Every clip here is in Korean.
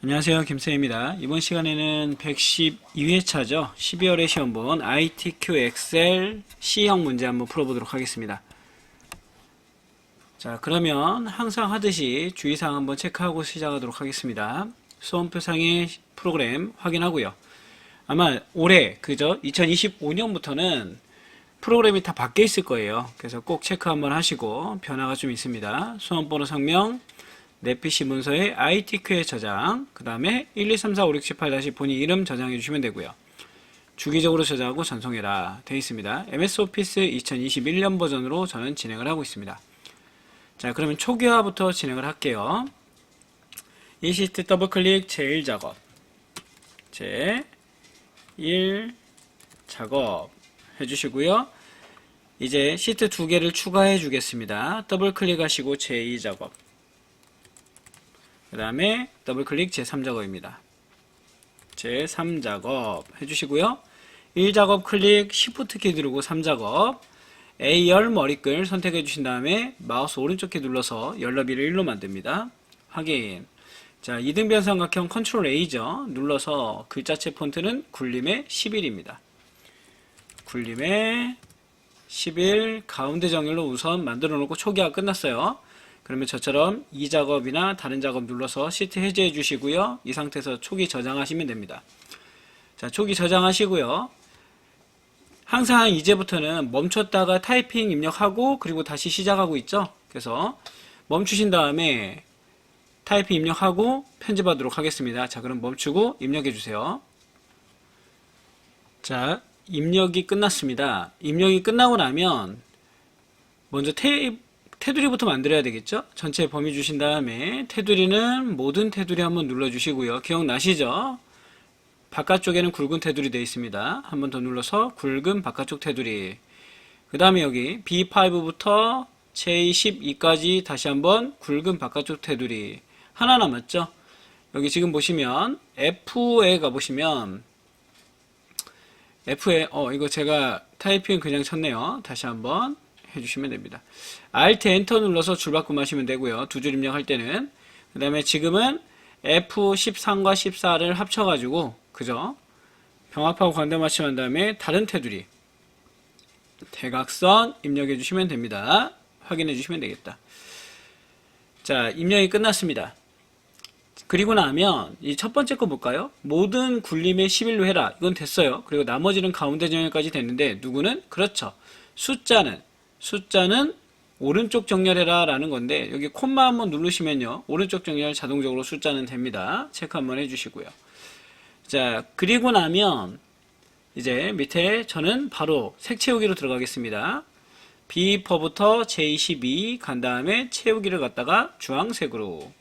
안녕하세요. 김쌤입니다. 이번 시간에는 112회차죠. 12월에 시험 본 ITQ 엑셀 C형 문제 한번 풀어보도록 하겠습니다. 자, 그러면 항상 하듯이 주의사항 한번 체크하고 시작하도록 하겠습니다. 수험표상의 프로그램 확인하고요. 아마 올해, 그죠? 2025년부터는 프로그램이 다 바뀌어 있을 거예요. 그래서 꼭 체크 한번 하시고 변화가 좀 있습니다. 수험번호 성명, 내 PC 문서에 ITQ에 저장, 그 다음에 1, 2, 3, 4, 5, 6, 7, 8 다시 본인 이름 저장해 주시면 되고요. 주기적으로 저장하고 전송해라 되어 있습니다. MS 오피스 2021년 버전으로 저는 진행을 하고 있습니다. 자, 그러면 초기화부터 진행을 할게요. 이 시트 더블 클릭 제1 작업. 제1 작업 해주시고요. 이제 시트 두 개를 추가해 주겠습니다. 더블 클릭하시고 제2 작업. 그 다음에 더블 클릭 제3작업입니다. 제3작업 해주시고요. 1작업 클릭 Shift 키 누르고 3작업 A열 머리글 선택해 주신 다음에 마우스 오른쪽 키 눌러서 열너비를 1로 만듭니다. 확인. 자, 이등변 삼각형 컨트롤 A죠. 눌러서 글자체 폰트는 굴림의 11입니다. 굴림의 11 가운데 정렬로 우선 만들어 놓고 초기화 끝났어요. 그러면 저처럼 이 작업이나 다른 작업 눌러서 시트 해제해 주시고요. 이 상태에서 초기 저장하시면 됩니다. 자, 초기 저장하시고요. 항상 이제부터는 멈췄다가 타이핑 입력하고 그리고 다시 시작하고 있죠. 그래서 멈추신 다음에 타이핑 입력하고 편집하도록 하겠습니다. 자, 그럼 멈추고 입력해 주세요. 자, 입력이 끝났습니다. 입력이 끝나고 나면 먼저 테, 테두리부터 만들어야 되겠죠? 전체 범위 주신 다음에 테두리는 모든 테두리 한번 눌러주시고요. 기억나시죠? 바깥쪽에는 굵은 테두리 되어 있습니다. 한번 더 눌러서 굵은 바깥쪽 테두리. 그 다음에 여기 B5부터 J12까지 다시 한번 굵은 바깥쪽 테두리. 하나 남았죠? 여기 지금 보시면 F에 가보시면 F에 어 이거 제가 타이핑 그냥 쳤네요. 다시 한번 해주시면 됩니다. Alt Enter 눌러서 줄바꿈 하시면 되고요. 두 줄 입력할 때는 그 다음에 지금은 F13과 14를 합쳐가지고 그죠? 병합하고 관대 맞춤한 다음에 다른 테두리 대각선 입력해 주시면 됩니다. 확인해 주시면 되겠다. 자, 입력이 끝났습니다. 그리고 나면 이 첫 번째 거 볼까요? 모든 굴림의 11로 해라. 이건 됐어요. 그리고 나머지는 가운데 정렬까지 됐는데 누구는? 그렇죠. 숫자는 숫자는 오른쪽 정렬해라 라는 건데 여기 콤마 한번 누르시면요. 오른쪽 정렬 자동적으로 숫자는 됩니다. 체크 한번 해주시고요. 자, 그리고 나면 이제 밑에 저는 바로 색 채우기로 들어가겠습니다. B4부터 J12 간 다음에 채우기를 갖다가 주황색으로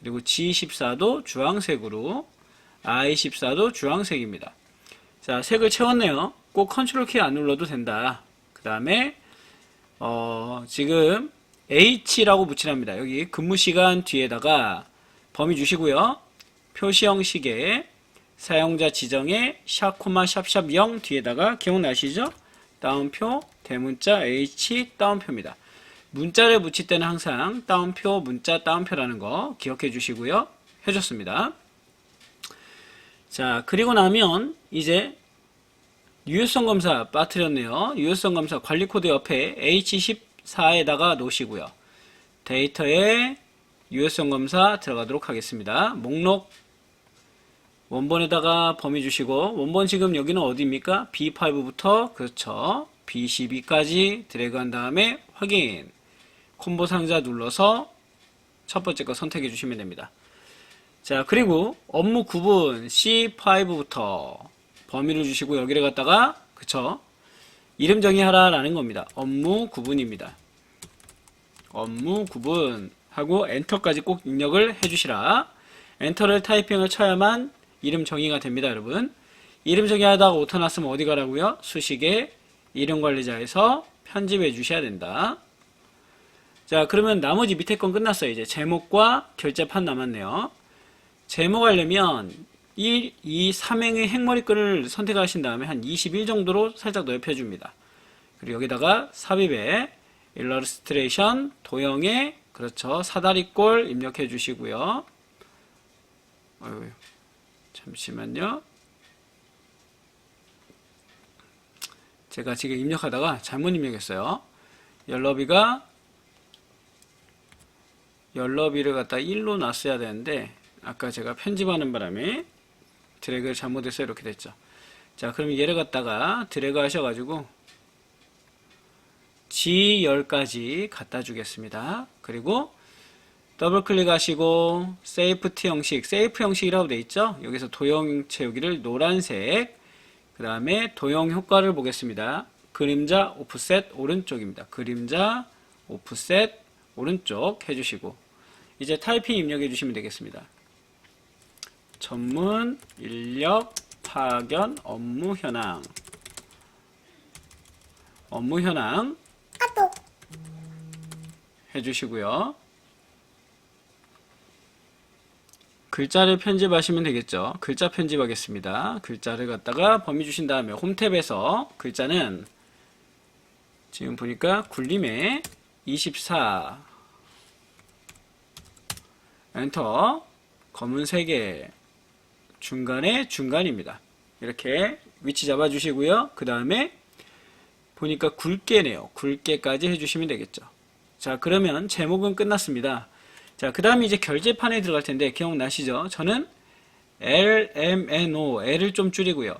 그리고 G14도 주황색으로 I14도 주황색입니다. 자, 색을 채웠네요. 꼭 컨트롤 키 안 눌러도 된다. 그 다음에 어, 지금 H라고 붙이랍니다. 여기 근무 시간 뒤에다가 범위 주시고요. 표시형 시계 사용자 지정에 샵 코마 샵샵 0 뒤에다가 기억나시죠? 다운표 대문자 H 다운표입니다. 문자를 붙일 때는 항상 다운표 문자 다운표라는 거 기억해 주시고요. 해줬습니다. 자 그리고 나면 이제 유효성 검사 빠뜨렸네요. 유효성 검사 관리 코드 옆에 H14에다가 놓으시고요. 데이터에 유효성 검사 들어가도록 하겠습니다. 목록 원본에다가 범위 주시고 원본 지금 여기는 어디입니까? B5부터 그렇죠. B12까지 드래그한 다음에 확인 콤보 상자 눌러서 첫 번째 거 선택해 주시면 됩니다. 자 그리고 업무 구분 C5부터 범위를 주시고 여기를 갖다가 그쵸 이름 정의하라 라는 겁니다. 업무 구분입니다. 업무 구분 하고 엔터까지 꼭 입력을 해주시라. 엔터를 타이핑을 쳐야만 이름 정의가 됩니다, 여러분. 이름 정의하다가 오타 났으면 어디 가라고요? 수식에 이름 관리자에서 편집해 주셔야 된다. 자, 그러면 나머지 밑에 건 끝났어요. 이제 제목과 결제판 남았네요. 제목 하려면 이, 이 삼행의 행머리끈을 선택하신 다음에 한 21 정도로 살짝 넓혀줍니다. 그리고 여기다가 삽입에 일러스트레이션 도형에 그렇죠 사다리꼴 입력해 주시고요. 어휴, 잠시만요. 제가 지금 입력하다가 잘못 입력했어요. 열너비가 열너비를 갖다 1로 놨어야 되는데 아까 제가 편집하는 바람에 드래그를 잘못해서 이렇게 됐죠. 자, 그럼 얘를 갖다가 드래그 하셔가지고 G10까지 갖다 주겠습니다. 그리고 더블 클릭하시고 세이프티 형식, 세이프 형식이라고 돼 있죠? 여기서 도형 채우기를 노란색, 그 다음에 도형 효과를 보겠습니다. 그림자 오프셋 오른쪽입니다. 그림자 오프셋 오른쪽 해주시고 이제 타이핑 입력해 주시면 되겠습니다. 전문 인력 파견 업무 현황 업무 현황 해주시고요. 글자를 편집하시면 되겠죠. 글자 편집하겠습니다. 글자를 갖다가 범위 주신 다음에 홈탭에서 글자는 지금 보니까 굴림에 24 엔터 검은 3개 중간에 중간입니다. 이렇게 위치 잡아주시고요. 그 다음에 보니까 굵게네요. 굵게까지 해주시면 되겠죠. 자, 그러면 제목은 끝났습니다. 자, 그 다음에 이제 결제판에 들어갈 텐데 기억나시죠? 저는 L, M, N, O, L을 좀 줄이고요.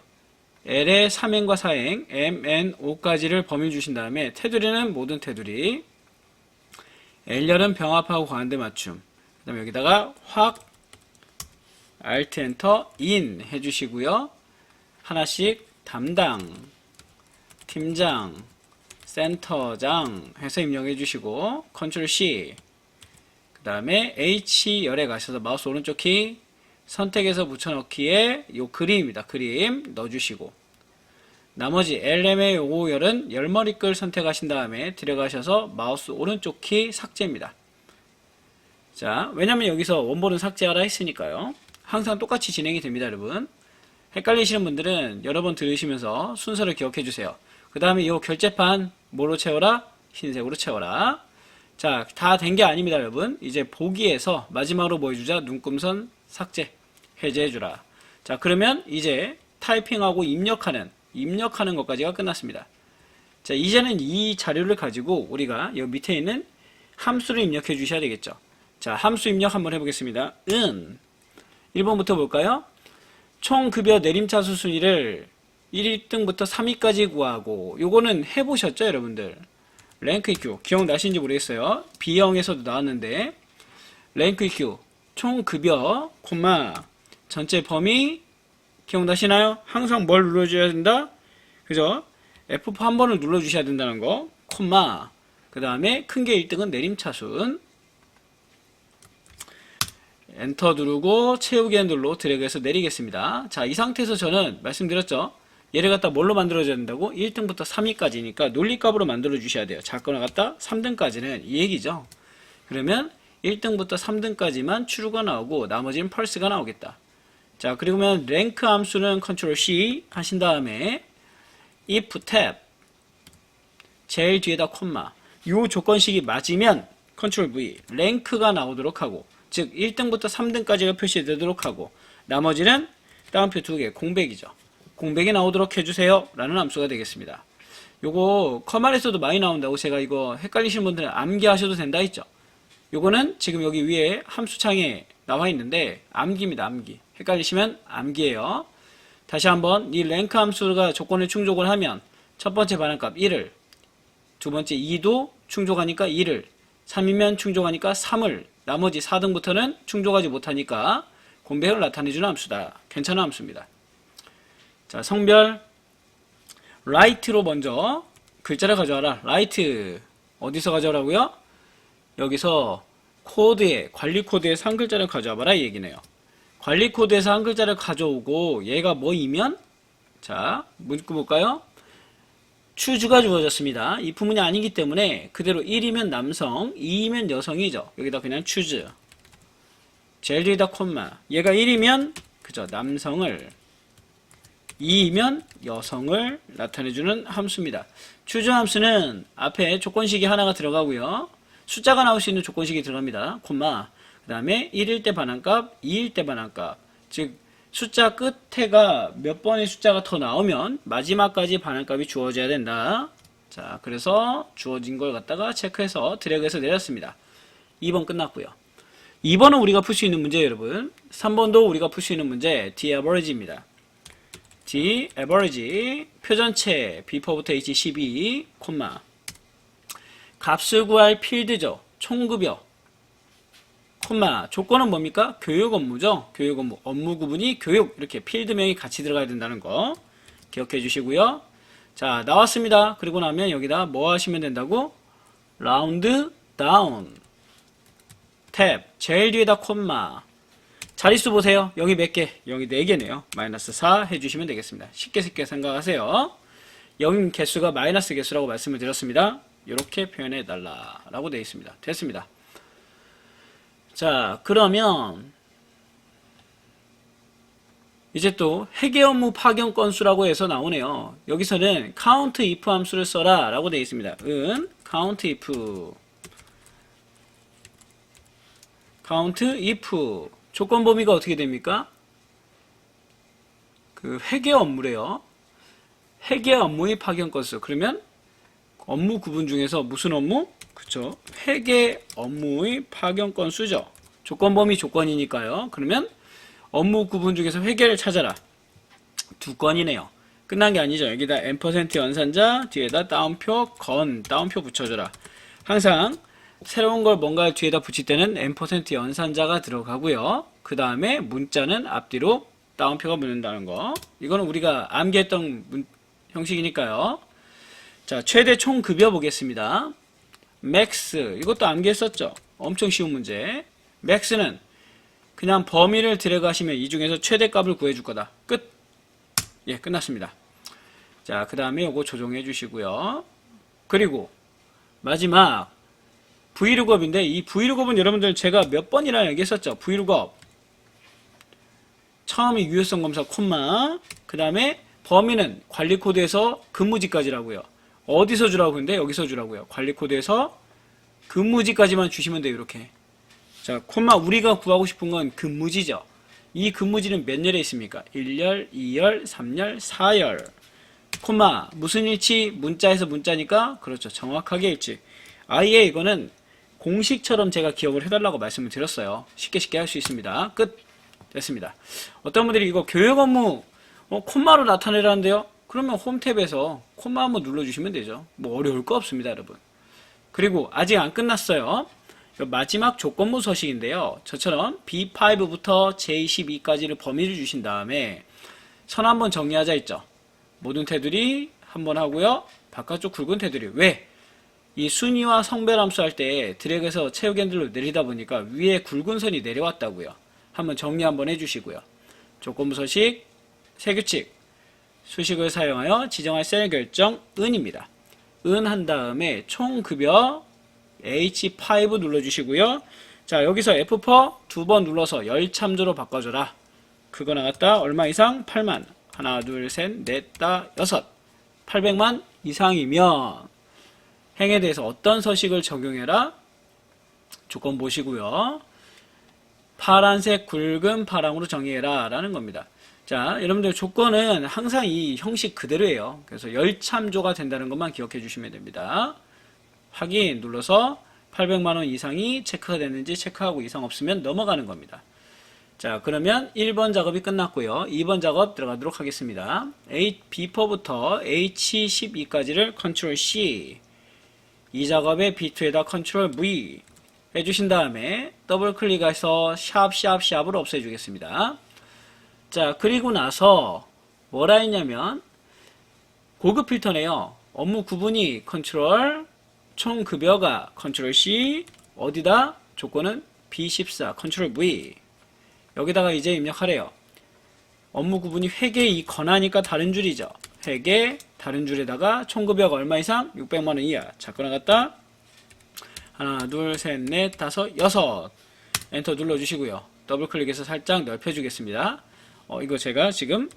L의 3행과 4행, M, N, O까지를 범위 주신 다음에 테두리는 모든 테두리, L열은 병합하고 가운데 맞춤, 그 다음에 여기다가 확, Alt, Enter, In 해주시고요. 하나씩 담당, 팀장, 센터장 해서 입력해 주시고 컨트롤 C 그 다음에 H열에 가셔서 마우스 오른쪽 키 선택해서 붙여넣기에 요 그림입니다. 그림 넣어주시고 나머지 LM의 요거 열은 열머리글 선택하신 다음에 들어가셔서 마우스 오른쪽 키 삭제입니다. 자, 왜냐면 여기서 원본은 삭제하라 했으니까요. 항상 똑같이 진행이 됩니다, 여러분. 헷갈리시는 분들은 여러 번 들으시면서 순서를 기억해 주세요. 그 다음에 이 결제판 뭐로 채워라? 흰색으로 채워라. 자, 다 된 게 아닙니다, 여러분. 이제 보기에서 마지막으로 뭐 해주자? 눈금선 삭제, 해제해주라. 자, 그러면 이제 타이핑하고 입력하는, 입력하는 것까지가 끝났습니다. 자, 이제는 이 자료를 가지고 우리가 여기 밑에 있는 함수를 입력해 주셔야 되겠죠. 자, 함수 입력 한번 해보겠습니다. 은 1번부터 볼까요? 총 급여 내림차수 순위를 1등부터 3위까지 구하고 요거는 해보셨죠 여러분들? 랭크 EQ 기억나시는지 모르겠어요. B형에서도 나왔는데. 랭크 EQ 총 급여 콤마. 전체 범위 기억나시나요? 항상 뭘 눌러줘야 된다? 그죠? F4 한 번을 눌러주셔야 된다는 거. 콤마. 그 다음에 큰 게 1등은 내림차순 엔터 누르고 채우기 핸들로 드래그해서 내리겠습니다. 자, 이 상태에서 저는 말씀드렸죠. 얘를 갖다 뭘로 만들어줘야 된다고? 1등부터 3위까지니까 논리값으로 만들어 주셔야 돼요. 작거나 갖다 3등까지는 이 얘기죠. 그러면 1등부터 3등까지만 추루가 나오고 나머지는 펄스가 나오겠다. 자, 그리고면 랭크 함수는 컨트롤 C 하신 다음에 if 탭 제일 뒤에다 콤마 요 조건식이 맞으면 컨트롤 V 랭크가 나오도록 하고 즉 1등부터 3등까지가 표시되도록 하고 나머지는 따옴표 두 개 공백이죠. 공백이 나오도록 해주세요 라는 함수가 되겠습니다. 요거 커말에서도 많이 나온다고 제가 이거 헷갈리시는 분들은 암기하셔도 된다 했죠. 요거는 지금 여기 위에 함수창에 나와 있는데 암기입니다. 암기. 헷갈리시면 암기예요. 다시 한번 이 랭크 함수가 조건을 충족을 하면 첫 번째 반응값 1을 두 번째 2도 충족하니까 2를 3이면 충족하니까 3을 나머지 4등부터는 충족하지 못하니까 공백을 나타내주는 함수다. 괜찮은 함수입니다. 자, 성별 라이트로 먼저 글자를 가져와라. 라이트 어디서 가져오라고요? 여기서 코드에 관리 코드에서 한 글자를 가져와봐라 이 얘기네요. 관리 코드에서 한 글자를 가져오고 얘가 뭐이면 자 문구 볼까요? 추주가 주어졌습니다. 이 부문이 아니기 때문에 그대로 1이면 남성, 2이면 여성이죠. 여기다 그냥 추즈. 제일 뒤에다 콤마. 얘가 1이면 그죠 남성을 2이면 여성을 나타내주는 함수입니다. 추즈 함수는 앞에 조건식이 하나가 들어가고요. 숫자가 나올 수 있는 조건식이 들어갑니다. 콤마. 그 다음에 1일 때 반환값, 2일 때 반환값, 즉 숫자 끝에가 몇 번의 숫자가 더 나오면 마지막까지 반환값이 주어져야 된다. 자, 그래서 주어진 걸 갖다가 체크해서 드래그해서 내렸습니다. 2번 끝났고요. 2번은 우리가 풀 수 있는 문제예요, 여러분. 3번도 우리가 풀 수 있는 문제, D average입니다. D average 표전체 B퍼부터 H12, 콤마 값을 구할 필드죠. 총급여 콤마 조건은 뭡니까? 교육 업무죠. 교육 업무 업무 구분이 교육 이렇게 필드명이 같이 들어가야 된다는 거 기억해 주시고요. 자 나왔습니다. 그리고 나면 여기다 뭐 하시면 된다고? 라운드 다운 탭 제일 뒤에다 콤마 자릿수 보세요. 여기 몇 개? 여기 4개네요. 마이너스 4 해주시면 되겠습니다. 쉽게 쉽게 생각하세요. 여기 개수가 마이너스 개수라고 말씀을 드렸습니다. 이렇게 표현해 달라 라고 되어 있습니다. 됐습니다. 자, 그러면 이제 또 회계 업무 파견 건수라고 해서 나오네요. 여기서는 count if 함수를 써라 라고 되어 있습니다. 은 count if count if 조건 범위가 어떻게 됩니까? 그 회계 업무래요. 회계 업무의 파견 건수. 그러면 업무 구분 중에서 무슨 업무? 그쵸. 회계 업무의 파견 건수죠. 조건 범위 조건이니까요. 그러면 업무 구분 중에서 회계를 찾아라. 두 건이네요. 끝난 게 아니죠. 여기다 n% 연산자 뒤에다 따옴표 건 따옴표 붙여줘라. 항상 새로운 걸 뭔가 뒤에다 붙일 때는 n% 연산자가 들어가고요. 그 다음에 문자는 앞뒤로 따옴표가 붙는다는 거. 이거는 우리가 암기했던 문- 형식이니까요. 자, 최대 총 급여 보겠습니다. 맥스 이것도 암기했었죠. 엄청 쉬운 문제. 맥스는 그냥 범위를 들어가시면 이 중에서 최대값을 구해줄 거다. 끝. 예, 끝났습니다. 자, 그 다음에 요거 조정해 주시고요. 그리고 마지막 브이로그업인데 이 브이로그업은 여러분들 제가 몇 번이나 얘기했었죠. 브이로그업 처음에 유효성 검사 콤마 그 다음에 범위는 관리 코드에서 근무지까지라고요. 어디서 주라고 했는데 여기서 주라고요. 관리 코드에서 근무지까지만 주시면 돼요. 이렇게. 자, 콤마 우리가 구하고 싶은 건 근무지죠. 이 근무지는 몇 열에 있습니까? 1열, 2열, 3열, 4열. 콤마 무슨 일치? 문자에서 문자니까 그렇죠. 정확하게 일치. 아예 이거는 공식처럼 제가 기억을 해달라고 말씀을 드렸어요. 쉽게 쉽게 할 수 있습니다. 끝. 됐습니다. 어떤 분들이 이거 교육 업무 어, 콤마로 나타내라는데요? 그러면 홈탭에서 콤마 한번 눌러주시면 되죠. 뭐 어려울 거 없습니다, 여러분. 그리고 아직 안 끝났어요. 이 마지막 조건부 서식인데요. 저처럼 B5부터 J12까지를 범위를 주신 다음에 선 한번 정리하자 했죠. 모든 테두리 한번 하고요. 바깥쪽 굵은 테두리. 왜? 이 순위와 성별함수 할 때 드래그해서 채우기 핸들로 내리다 보니까 위에 굵은 선이 내려왔다고요. 한번 정리 한번 해주시고요. 조건부 서식, 세규칙, 수식을 사용하여 지정할 셀 결정 은입니다. 은 한 다음에 총 급여 H5 눌러주시고요. 자 여기서 F4 두 번 눌러서 열 참조로 바꿔줘라. 그거 나갔다 얼마 이상? 8만 하나 둘셋넷다 여섯 800만 이상이면 행에 대해서 어떤 서식을 적용해라? 조건 보시고요. 파란색 굵은 파랑으로 정의해라 라는 겁니다. 자, 여러분들 조건은 항상 이 형식 그대로예요. 그래서 열참조가 된다는 것만 기억해 주시면 됩니다. 확인 눌러서 800만원 이상이 체크가 됐는지 체크하고 이상 없으면 넘어가는 겁니다. 자, 그러면 1번 작업이 끝났고요. 2번 작업 들어가도록 하겠습니다. A, B4부터 H12까지를 컨트롤 C. 이 작업에 B2에다 컨트롤 V 해주신 다음에 더블 클릭해서 샵, 샵, 샵을 없애주겠습니다. 자, 그리고 나서 뭐라 했냐면 고급 필터네요. 업무 구분이 컨트롤, 총 급여가 컨트롤 C, 어디다? 조건은 B14, 컨트롤 V. 여기다가 이제 입력하래요. 업무 구분이 회계 이 권하니까 다른 줄이죠. 회계 다른 줄에다가 총 급여가 얼마 이상? 600만 원 이하. 자, 끊어갔다. 하나, 둘, 셋, 넷, 다섯, 여섯. 엔터 눌러주시고요. 더블 클릭해서 살짝 넓혀주겠습니다. 어, 이거 제가 지금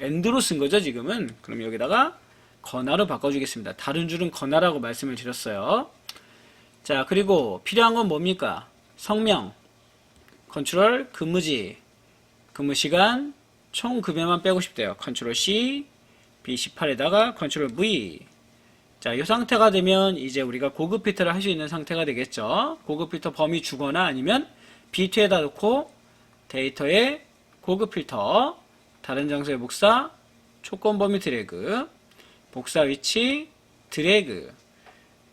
엔드로 쓴 거죠, 지금은. 그럼 여기다가 건화로 바꿔주겠습니다. 다른 줄은 건화라고 말씀을 드렸어요. 자, 그리고 필요한 건 뭡니까? 성명, 컨트롤, 근무지. 근무 시간 총 급여만 빼고 싶대요. 컨트롤 C, B18에다가 컨트롤 V. 자, 이 상태가 되면 이제 우리가 고급 필터를 할 수 있는 상태가 되겠죠. 고급 필터 범위 주거나 아니면 B2에다 놓고 데이터에 고급 필터, 다른 장소의 복사, 조건 범위 드래그, 복사 위치, 드래그.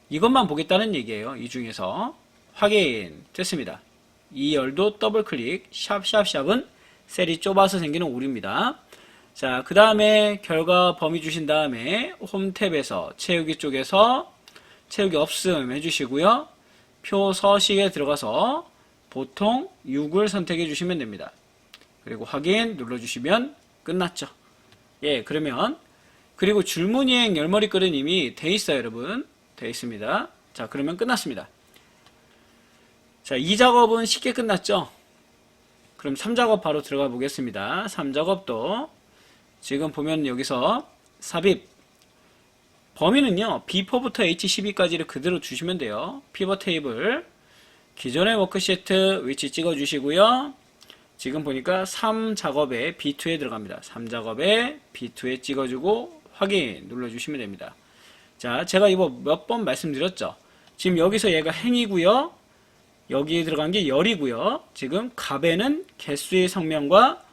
이것만 보겠다는 얘기예요. 이 중에서. 확인. 됐습니다. 이 열도 더블 클릭, 샵샵샵은 셀이 좁아서 생기는 오류입니다. 자, 그 다음에 결과 범위 주신 다음에 홈 탭에서 채우기 쪽에서 채우기 없음 해주시고요. 표 서식에 들어가서 보통 6을 선택해 주시면 됩니다. 그리고 확인 눌러주시면 끝났죠. 예, 그러면 그리고 줄무늬행 열머리 이미 돼 있어요, 여러분. 돼 있습니다. 자, 그러면 끝났습니다. 자, 이 작업은 쉽게 끝났죠? 그럼 3작업 바로 들어가 보겠습니다. 3작업도 지금 보면 여기서 삽입 범위는요 B4부터 H12까지를 그대로 주시면 돼요 피벗 테이블 기존의 워크시트 위치 찍어 주시고요 지금 보니까 3작업에 B2에 들어갑니다 3작업에 B2에 찍어주고 확인 눌러주시면 됩니다 자 제가 이거 몇 번 말씀드렸죠 지금 여기서 얘가 행이고요 여기에 들어간 게 열이고요 지금 갑에는 개수의 성명과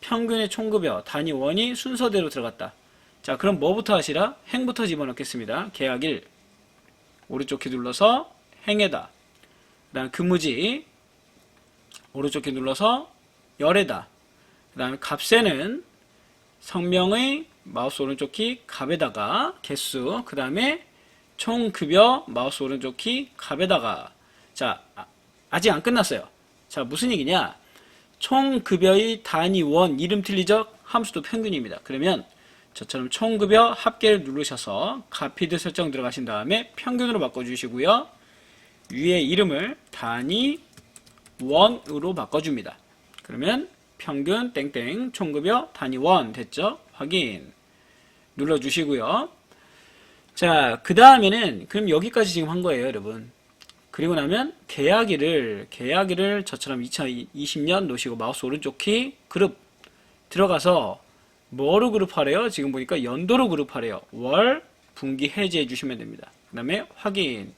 평균의 총급여 단위 원이 순서대로 들어갔다. 자, 그럼 뭐부터 하시라? 행부터 집어넣겠습니다. 계약 1 오른쪽 키 눌러서 행에다. 그 다음 근무지 오른쪽 키 눌러서 열에다. 그 다음에 값에는 성명의 마우스 오른쪽 키 값에다가 개수 그 다음에 총 급여 마우스 오른쪽 키 값에다가 자 아- 아직 안 끝났어요. 자 무슨 얘기냐? 총 급여의 단위 원 이름 틀리죠? 함수도 평균입니다. 그러면 저처럼 총 급여 합계를 누르셔서 가피드 설정 들어가신 다음에 평균으로 바꿔주시고요. 위에 이름을 단위 원으로 바꿔줍니다. 그러면 평균 땡땡 총급여 단위 원 됐죠? 확인 눌러주시고요. 자, 그 다음에는 그럼 여기까지 지금 한 거예요, 여러분. 그리고 나면 계약일을 계약일을 저처럼 2020년 놓으시고 마우스 오른쪽 키 그룹 들어가서 뭐로 그룹하래요? 지금 보니까 연도로 그룹하래요. 월 분기 해제해 주시면 됩니다. 그 다음에 확인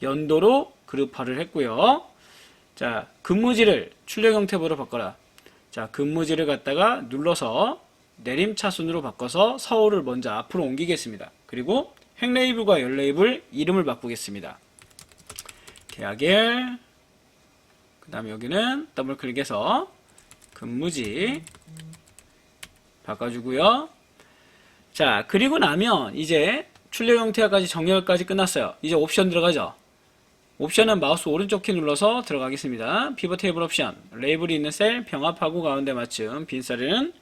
연도로 그룹화를 했고요. 자 근무지를 출력형 탭으로 바꿔라. 자 근무지를 갖다가 눌러서 내림차순으로 바꿔서 서울을 먼저 앞으로 옮기겠습니다. 그리고 행 레이블과 열 레이블 이름을 바꾸겠습니다. 계약일 그 다음에 여기는 더블 클릭해서 근무지 바꿔주고요 자 그리고 나면 이제 출력 형태까지 정렬까지 끝났어요 이제 옵션 들어가죠 옵션은 마우스 오른쪽 키 눌러서 들어가겠습니다. 피벗 테이블 옵션. 레이블이 있는 셀 병합하고 가운데 맞춤. 빈 셀은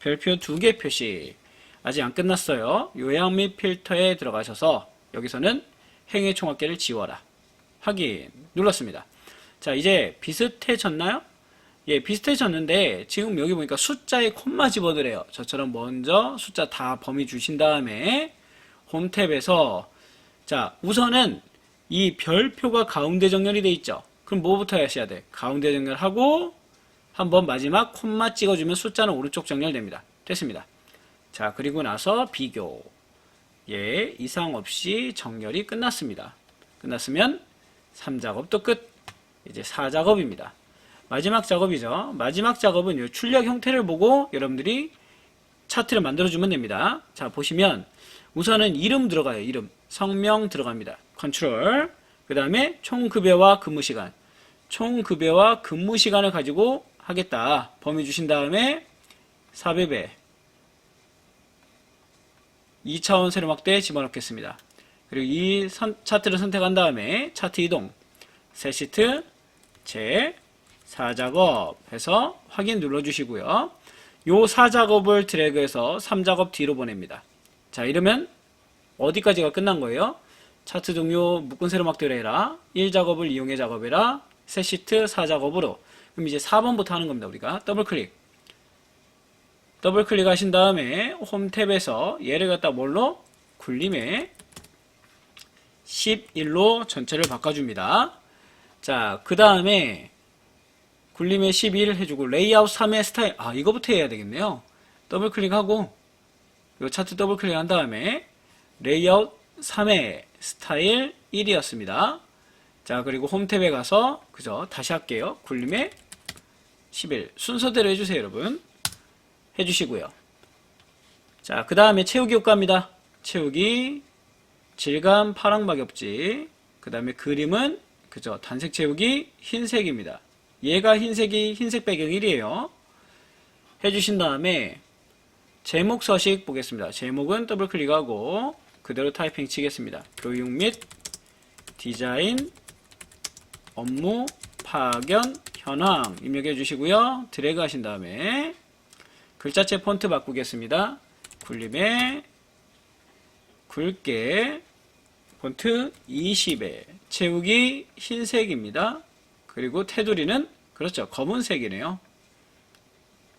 별표 두 개 표시. 아직 안 끝났어요. 요약 및 필터에 들어가셔서 여기서는 행의 총합계를 지워라. 확인. 눌렀습니다. 자 이제 비슷해졌나요? 예 비슷해졌는데 지금 여기 보니까 숫자에 콤마 집어드래요. 저처럼 먼저 숫자 다 범위 주신 다음에 홈 탭에서 자 우선은 이 별표가 가운데 정렬이 돼 있죠. 그럼 뭐부터 하셔야 돼? 가운데 정렬하고 한번 마지막 콤마 찍어주면 숫자는 오른쪽 정렬됩니다. 됐습니다. 자 그리고 나서 비교 예 이상 없이 정렬이 끝났습니다. 끝났으면 3작업도 끝. 이제 4작업입니다. 마지막 작업이죠. 마지막 작업은 이 출력 형태를 보고 여러분들이 차트를 만들어주면 됩니다. 자, 보시면 우선은 이름 들어가요. 이름. 성명 들어갑니다. 컨트롤. 그 다음에 총급여와 근무시간. 총급여와 근무시간을 가지고 하겠다. 범위 주신 다음에 삽입에 2차원 세로 막대 집어넣겠습니다. 그리고 이 선, 차트를 선택한 다음에 차트 이동, 새 시트, 제 4작업 해서 확인 눌러주시고요. 요 4작업을 드래그해서 3작업 뒤로 보냅니다. 자, 이러면 어디까지가 끝난 거예요? 차트 동료 묶은 세로 막대로 해라. 1작업을 이용해 작업해라. 새 시트 4작업으로. 그럼 이제 4번부터 하는 겁니다. 우리가 더블 클릭. 더블 클릭 하신 다음에 홈 탭에서 얘를 갖다 뭘로? 굴림에 11로 전체를 바꿔줍니다. 자, 그 다음에 굴림의 12를 해주고 레이아웃 3의 스타일 아 이거부터 해야 되겠네요 더블 클릭하고 이 차트 더블 클릭 한 다음에 레이아웃 3의 스타일 1이었습니다. 자 그리고 홈 탭에 가서 그죠? 다시 할게요. 굴림의 11 순서대로 해주세요 여러분. 해주시고요. 자 그 다음에 채우기 효과입니다. 채우기 질감 파랑 막엽지. 그 다음에 그림은 그죠? 단색 채우기 흰색입니다. 얘가 흰색이 흰색 배경 1이에요. 해주신 다음에 제목 서식 보겠습니다. 제목은 더블 클릭하고 그대로 타이핑 치겠습니다 교육 및 디자인 업무 파견 현황 입력해 주시고요 드래그 하신 다음에 글자체 폰트 바꾸겠습니다 굴림에 굵게 폰트 20에 채우기 흰색입니다. 그리고 테두리는 그렇죠. 검은색이네요.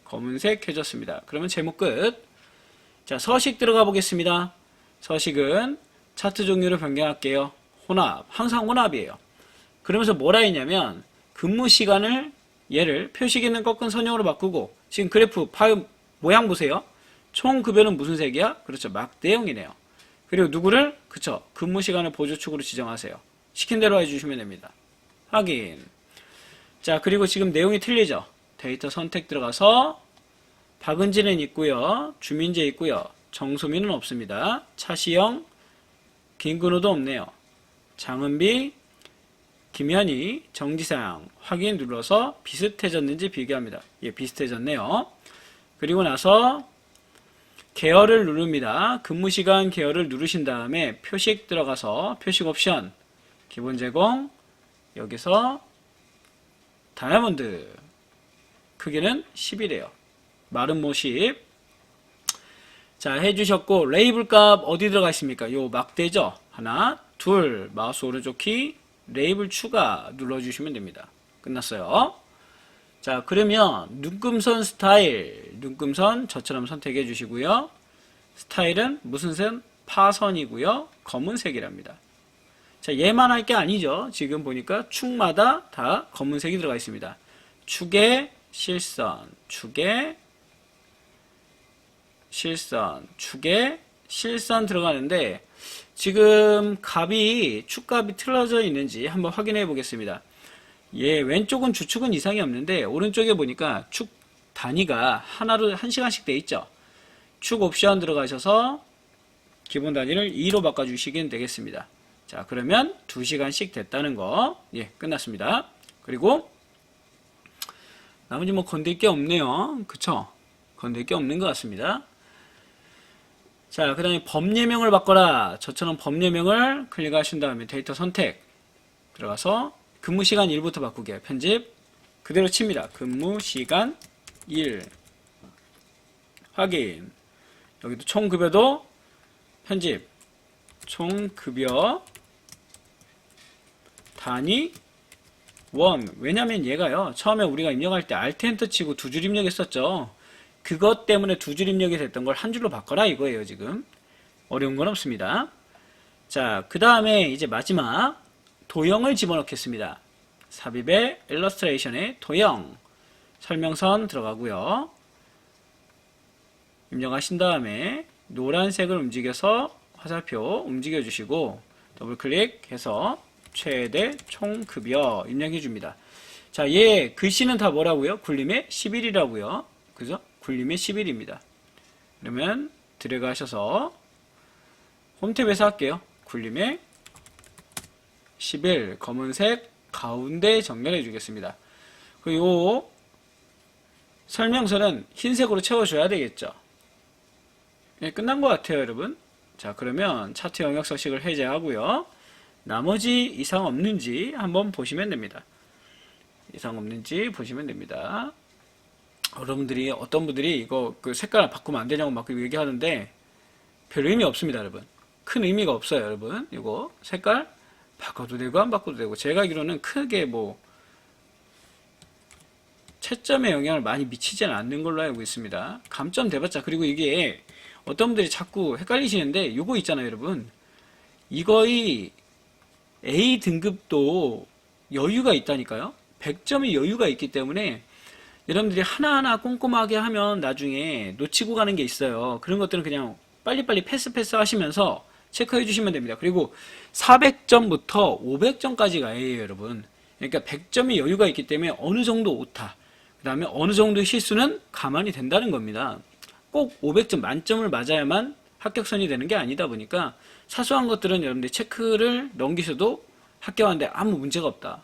검은색 해줬습니다. 그러면 제목 끝. 자, 서식 들어가 보겠습니다. 서식은 차트 종류를 변경할게요. 혼합. 항상 혼합이에요. 그러면서 뭐라 했냐면 근무 시간을 얘를 표식 있는 꺾은 선형으로 바꾸고 지금 그래프 파일 모양 보세요. 총 급여는 무슨 색이야? 그렇죠. 막대형이네요. 그리고 누구를? 그쵸. 근무 시간을 보조축으로 지정하세요. 시킨 대로 해주시면 됩니다. 확인. 자, 그리고 지금 내용이 틀리죠? 데이터 선택 들어가서 박은진은 있고요. 주민재 있고요. 정소민은 없습니다. 차시영, 김근호도 없네요. 장은비, 김현희, 정지상 확인 눌러서 비슷해졌는지 비교합니다. 예, 비슷해졌네요. 그리고 나서 계열을 누릅니다. 근무 시간 계열을 누르신 다음에 표식 들어가서 표식 옵션 기본 제공 여기서 다이아몬드 크기는 10이래요. 마른 모십 자 해주셨고 레이블 값 어디 들어가 있습니까? 요 막대죠. 하나 둘 마우스 오른쪽 키 레이블 추가 눌러주시면 됩니다. 끝났어요. 자, 그러면 눈금선 스타일, 눈금선 저처럼 선택해 주시고요. 스타일은 무슨 선? 파선이고요. 검은색이랍니다. 자, 얘만 할 게 아니죠. 지금 보니까 축마다 다 검은색이 들어가 있습니다. 축에 실선, 축에 실선, 축에 실선 들어가는데 지금 값이 축값이 틀어져 있는지 한번 확인해 보겠습니다. 예, 왼쪽은 주축은 이상이 없는데 오른쪽에 보니까 축 단위가 하나로 한 시간씩 돼 있죠. 축 옵션 들어가셔서 기본 단위를 2로 바꿔 주시면 되겠습니다. 자, 그러면 2시간씩 됐다는 거, 예, 끝났습니다. 그리고 나머지 뭐 건들 게 없네요. 그쵸? 건들 게 없는 것 같습니다. 자, 그 다음에 법예명을 바꿔라. 저처럼 법예명을 클릭하신 다음에 데이터 선택 들어가서 근무 시간 1부터 바꾸게 편집 그대로 칩니다. 근무 시간 1 확인. 여기도 총 급여도 편집. 총 급여 단위 원. 왜냐면 얘가요 처음에 우리가 입력할 때 알트 엔터 치고 두 줄 입력했었죠 그것 때문에 두 줄 입력이 됐던 걸 한 줄로 바꿔라 이거예요 지금 어려운 건 없습니다 자 그 다음에 이제 마지막 도형을 집어넣겠습니다. 삽입의 일러스트레이션의 도형 설명선 들어가고요. 입력하신 다음에 노란색을 움직여서 화살표 움직여 주시고 더블 클릭해서 최대 총급여 입력해 줍니다. 자, 얘 글씨는 다 뭐라고요? 굴림의 10일이라고요. 그죠? 굴림의 10일입니다. 그러면 드래그 하셔서 홈탭에서 할게요. 굴림의 11 검은색 가운데 정렬해 주겠습니다. 그리고 설명서는 흰색으로 채워줘야 되겠죠. 네, 끝난 것 같아요, 여러분. 자, 그러면 차트 영역 서식을 해제하고요. 나머지 이상 없는지 한번 보시면 됩니다. 이상 없는지 보시면 됩니다. 여러분들이 어떤 분들이 이거 그 색깔 바꾸면 안 되냐고 막 얘기하는데 별 의미 없습니다, 여러분. 큰 의미가 없어요, 여러분. 이거 색깔 바꿔도 되고 안 바꿔도 되고 제가 알기로는 크게 뭐 채점에 영향을 많이 미치지는 않는 걸로 알고 있습니다. 감점 돼봤자 그리고 이게 어떤 분들이 자꾸 헷갈리시는데 이거 있잖아요 여러분 이거의 A 등급도 여유가 있다니까요 100점의 여유가 있기 때문에 여러분들이 하나하나 꼼꼼하게 하면 나중에 놓치고 가는 게 있어요. 그런 것들은 그냥 빨리빨리 패스 패스 하시면서 체크해 주시면 됩니다. 그리고 400점부터 500점까지가 A예요, 여러분. 그러니까 100점의 여유가 있기 때문에 어느 정도 오타, 그 다음에 어느 정도의 실수는 가만히 된다는 겁니다. 꼭 500점 만점을 맞아야만 합격선이 되는 게 아니다 보니까 사소한 것들은 여러분들 체크를 넘기셔도 합격하는데 아무 문제가 없다.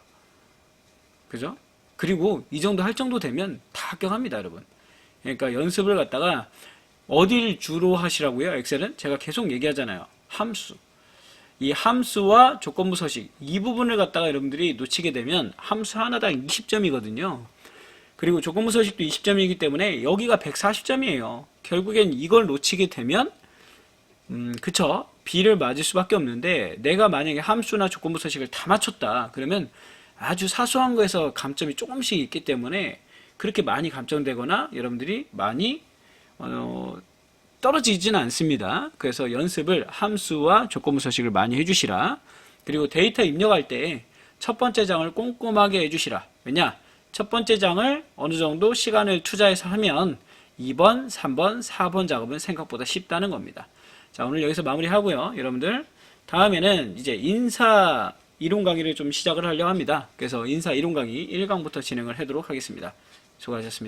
그죠? 그리고 이 정도 할 정도 되면 다 합격합니다, 여러분. 그러니까 연습을 갖다가 어딜 주로 하시라고요? 엑셀은 제가 계속 얘기하잖아요. 함수. 이 함수와 조건부 서식 이 부분을 갖다가 여러분들이 놓치게 되면 함수 하나당 20점이거든요. 그리고 조건부 서식도 20점이기 때문에 여기가 140점이에요. 결국엔 이걸 놓치게 되면 음, 그쵸. B를 맞을 수밖에 없는데 내가 만약에 함수나 조건부 서식을 다 맞췄다. 그러면 아주 사소한 거에서 감점이 조금씩 있기 때문에 그렇게 많이 감점되거나 여러분들이 많이 어, 떨어지지는 않습니다. 그래서 연습을 함수와 조건부 서식을 많이 해주시라. 그리고 데이터 입력할 때 첫 번째 장을 꼼꼼하게 해주시라. 왜냐? 첫 번째 장을 어느 정도 시간을 투자해서 하면 2번, 3번, 4번 작업은 생각보다 쉽다는 겁니다. 자, 오늘 여기서 마무리하고요. 여러분들, 다음에는 이제 인사 이론 강의를 좀 시작을 하려고 합니다. 그래서 인사 이론 강의 1강부터 진행을 하도록 하겠습니다. 수고하셨습니다.